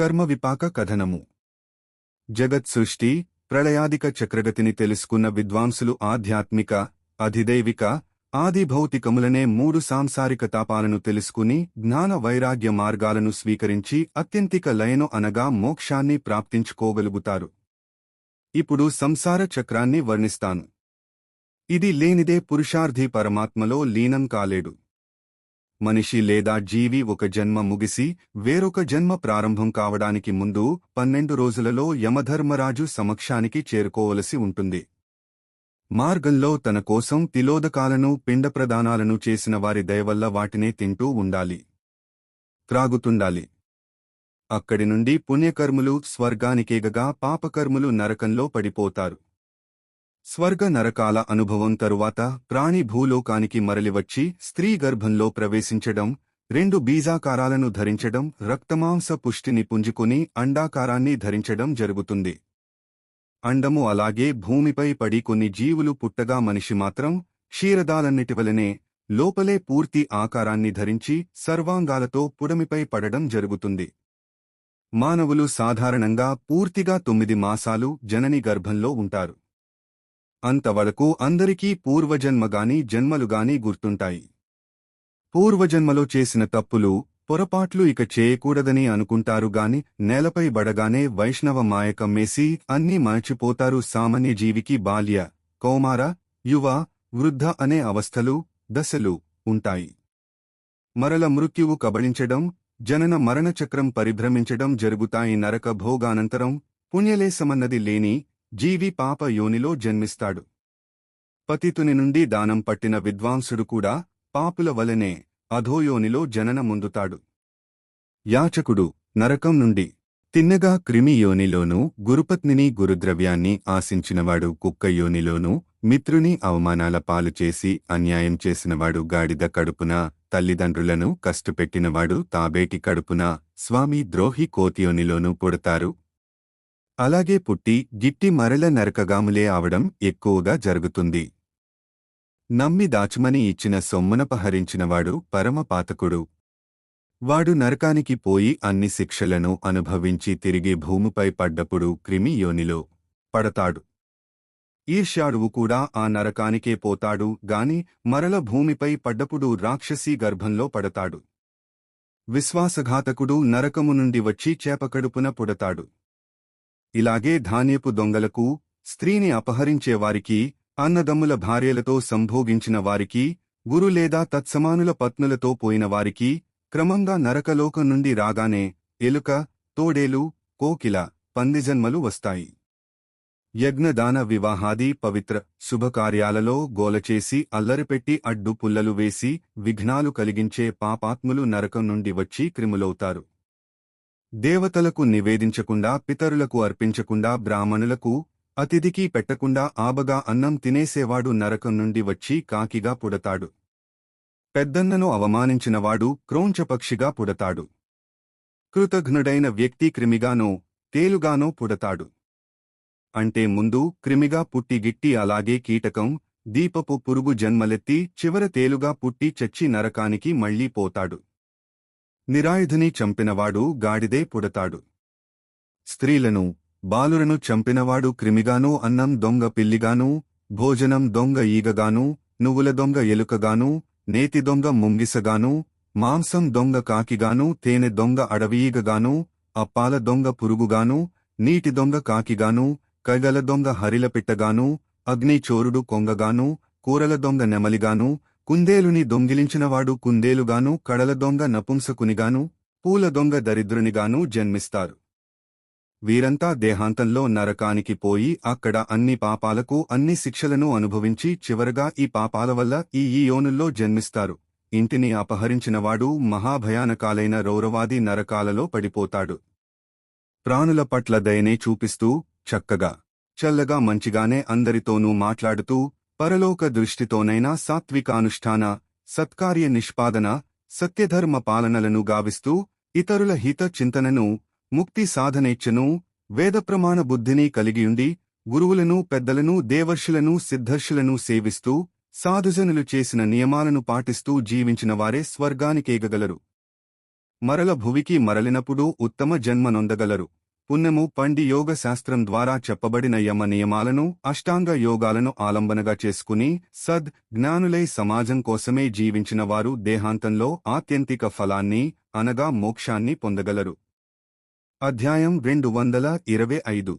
కర్మ విపాక కథనము. జగత్ సృష్టి ప్రళయాదిక చక్రగతిని తెలుసుకున్న విద్వాంసులు ఆధ్యాత్మిక అధిదైవిక ఆది భౌతికములనే మూడు సాంసారిక తాపాలను తెలుసుకుని జ్ఞాన వైరాగ్య మార్గాలను స్వీకరించి అత్యంతిక లయను అనగా మోక్షాన్ని ప్రాప్తించుకోగలుగుతారు. ఇప్పుడు సంసార చక్రాన్ని వర్ణిస్తాను. ఇది లేనిదే పురుషార్థి పరమాత్మలో లీనం కాలేడు. మనిషి లేదా జీవి ఒక జన్మ ముగిసి వేరొక జన్మ ప్రారంభం కావడానికి ముందు పన్నెండు రోజులలో యమధర్మరాజు సమక్షానికి చేరుకోవలసి ఉంటుంది. మార్గంలో తన కోసం తిలోదకాలను పిండప్రదానాలను చేసిన వారి దయవల్ల వాటినే తింటూ ఉండాలి. త్రాగుతుండాలి. అక్కడి నుండి పుణ్యకర్ములు స్వర్గానికేగగా పాపకర్ములు నరకంలో పడిపోతారు. స్వర్గ నరకాల అనుభవం తరువాత ప్రాణి భూలోకానికి మరలివచ్చి స్త్రీ గర్భంలో ప్రవేశించడం రెండు బీజాకారాలను ధరించడం రక్తమాంస పుష్టిని పుంజుకుని అండాకారాన్ని ధరించడం జరుగుతుంది. అండము అలాగే భూమిపై పడి కొన్ని జీవులు పుట్టగా మనిషి మాత్రం క్షీరదాలన్నిటివలనే లోపలే పూర్తి ఆకారాన్ని ధరించి సర్వాంగాలతో పుడమిపై పడడం జరుగుతుంది. మానవులు సాధారణంగా పూర్తిగా తొమ్మిది మాసాలు జనని గర్భంలో ఉంటారు. అంతవరకు అందరికీ పూర్వజన్మగాని జన్మలుగాని గుర్తుంటాయి. పూర్వజన్మలో చేసిన తప్పులు పొరపాట్లు ఇక చేయకూడదని అనుకుంటారు గాని నేలపై బడగానే వైష్ణవ మాయ కమ్మేసి అన్నీ మరచిపోతారు సామాన్య జీవికి బాల్య కౌమార యువ వృద్ధ అనే అవస్థలు దశలు ఉంటాయి. మరల మృత్యువు కబళించడం జనన మరణచక్రం పరిభ్రమించడం జరుగుతాయి నరక భోగానంతరం పుణ్యలేసమన్నది లేని జీవి పాప యోనిలో జన్మిస్తాడు. పతితుని నుండి దానం పట్టిన విద్వాంసుడు కూడా పాపుల వలనే అధోయోనిలో జనన ముందుతాడు. యాచకుడు నరకం నుండి తిన్నగా క్రిమి యోనిలోనూ గురుపత్నిని గురుద్రవ్యాన్ని ఆశించినవాడు కుక్క యోనిలోనూ మిత్రుని అవమానాల పాలు చేసి అన్యాయం చేసినవాడు గాడిద కడుపున తల్లిదండ్రులను కష్టపెట్టినవాడు తాబేటి కడుపున స్వామి ద్రోహి కోతియోనిలోనూ పుడతారు. అలాగే పుట్టి గిట్టి మరల నరకగాములే అవడం ఎక్కువగా జరుగుతుంది. నమ్మి దాచుమని ఇచ్చిన సొమ్మునపహరించినవాడు పరమపాతకుడు. వాడు నరకానికి పోయి అన్ని శిక్షలను అనుభవించి తిరిగి భూమిపై పడ్డప్పుడు క్రిమి యోనిలో పడతాడు. ఈర్ష్యాడువు కూడా ఆ నరకానికే పోతాడు గాని మరల భూమిపై పడ్డప్పుడు రాక్షసీ గర్భంలో పడతాడు. విశ్వాసఘాతకుడు నరకము నుండి వచ్చి చేపకడుపున పుడతాడు. ఇలాగే ధాన్యపు దొంగలకు స్త్రీని అపహరించేవారికి అన్నదమ్ముల భార్యలతో సంభోగించిన వారికి గురు లేదా తత్సమానుల పత్నులతో పోయిన వారికి క్రమంగా నరకలోకం నుండి రాగానే ఎలుక తోడేలు కోకిల పందిజన్మలు వస్తాయి. యజ్ఞదాన వివాహాది పవిత్ర శుభకార్యాలలో గోలచేసి అల్లరిపెట్టి అడ్డు పుల్లలు వేసి విఘ్నాలు కలిగించే పాపాత్ములు నరకం నుండి వచ్చి క్రిములవుతారు. దేవతలకు నివేదించకుండా పితరులకు అర్పించకుండా బ్రాహ్మణులకు అతిథికి పెట్టకుండా ఆబగా అన్నం తినేసేవాడు నరకం నుండి వచ్చి కాకిగా పుడతాడు. పెద్దన్నను అవమానించినవాడు క్రోంచపక్షిగా పుడతాడు. కృతఘ్నుడైన వ్యక్తి క్రిమిగానో తేలుగానో పుడతాడు. అంటే ముందు క్రిమిగా పుట్టి గిట్టి అలాగే కీటకం దీపపు పురుగు జన్మలెత్తి చివర తేలుగా పుట్టి చచ్చి నరకానికి మళ్ళీ పోతాడు. నిరాయుధిని చంపినవాడు గాడిదే పుడతాడు. స్త్రీలను బాలురను చంపినవాడు క్రిమిగానూ అన్నం దొంగ పిల్లిగానూ భోజనం దొంగ ఈగగానూ నువ్వుల దొంగ ఎలుకగానూ నేతి దొంగ ముంగిసగానూ మాంసం దొంగ కాకిగానూ తేనె దొంగ అడవిఈగగానూ అప్పాల దొంగ పురుగుగానూ నీటి దొంగ కాకిగానూ కైగల దొంగ హరిలపిట్టగానూ అగ్నిచోరుడు కొంగగానూ కూరల దొంగ నెమలిగానూ కుందేలుని దొంగిలించినవాడు కుందేలుగానూ కడల దొంగ నపుంసకునిగానూ పూల దొంగ దరిద్రునిగానూ జన్మిస్తారు. వీరంతా దేహాంతంలో నరకానికి పోయి అక్కడ అన్ని పాపాలకు అన్ని శిక్షలను అనుభవించి చివరగా ఈ పాపాల వల్ల ఈ ఈ యోనుల్లో జన్మిస్తారు. ఇంటిని అపహరించినవాడు మహాభయానకాలైన రౌరవాది నరకాలలో పడిపోతాడు. ప్రాణుల పట్ల దయనే చూపిస్తూ చక్కగా చల్లగా మంచిగానే అందరితోనూ మాట్లాడుతూ పరలోక దృష్టితోనైనా సాత్వికానుష్ఠాన సత్కార్య నిష్పాదన సత్యధర్మ పాలనలను గావిస్తూ ఇతరుల హిత చింతనను ముక్తి సాధనేచ్ఛను వేదప్రమాణ బుద్ధిని కలిగియుండి గురువులను పెద్దలను దేవర్షులను సిద్ధర్షులను సేవిస్తూ సాధుజనులు చేసిన నియమాలను పాటిస్తూ జీవించిన వారే స్వర్గానికేగగలరు. మరల భువికి మరలినప్పుడు ఉత్తమ జన్మ నొందగలరు. పుణ్యము పండి యోగ శాస్త్రం ద్వారా చెప్పబడిన యమ నియమాలను అష్టాంగ యోగాలను ఆలంబనగా చేసుకుని సద్ జ్ఞానులై సమాజం కోసమే జీవించిన వారు దేహాంతంలో ఆత్యంతిక ఫలాన్ని అనగా మోక్షాన్ని పొందగలరు. అధ్యాయం రెండు వందల ఇరవై ఐదు.